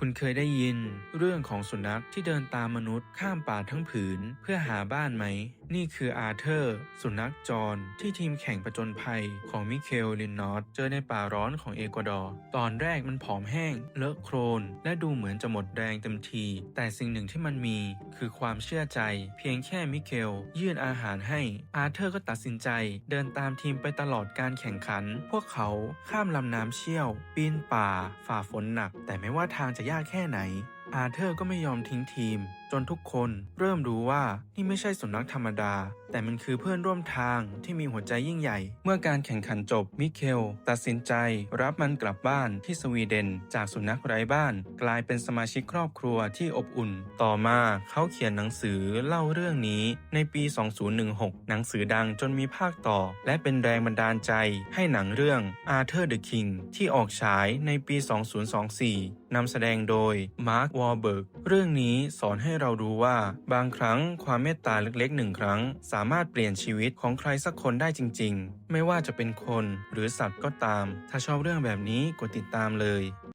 คุณเคยได้ยินเรื่องของสุนัขที่เดินตามมนุษย์ข้ามป่าทั้งผืนเพื่อหาบ้านไหมนี่คืออาเธอร์ สุนัขจรที่ทีมแข่งประจนภัยของมิเคลลินนอตเจอในป่าร้อนของเอกวาดอร์ ตอนแรกมันผอมแห้ง เลอะโครน และดูเหมือนจะหมดแรงเต็มที แต่สิ่งหนึ่งที่มันมีคือความเชื่อใจ เพียงแค่มิเคลยื่นอาหารให้ อาเธอร์ก็ตัดสินใจเดินตามทีมไปตลอดการแข่งขัน พวกเขาข้ามลำน้ำเชี่ยว ปีนป่า ฝ่าฝนหนัก แต่ไม่ว่าทางจะยากแค่ไหน อาเธอร์ก็ไม่ยอมทิ้งทีมจนทุกคนเริ่มรู้ว่านี่ไม่ใช่สุนัขธรรมดา แต่มันคือเพื่อนร่วมทางที่มีหัวใจยิ่งใหญ่ เมื่อการแข่งขันจบมิเคล ตัดสินใจรับมันกลับบ้านที่สวีเดน จากสุนัขไร้บ้าน กลายเป็นสมาชิกครอบครัวที่อบอุ่น ต่อมาเขาเขียนหนังสือเล่าเรื่องนี้ในปี 2016 หนังสือดังจนมีภาคต่อ และเป็นแรงบันดาลใจให้หนังเรื่อง Arthur the King ที่ออกฉายในปี 2024นำแสดงโดยมาร์ควอลเบิร์กเรื่องนี้สอนให้เรารู้ว่า บางครั้งความเมตตาเล็กๆหนึ่งครั้ง สามารถเปลี่ยนชีวิตของใครสักคนได้จริง ๆ ไม่ว่าจะเป็นคนหรือสัตว์ก็ตาม ถ้าชอบเรื่องแบบนี้กดติดตามเลย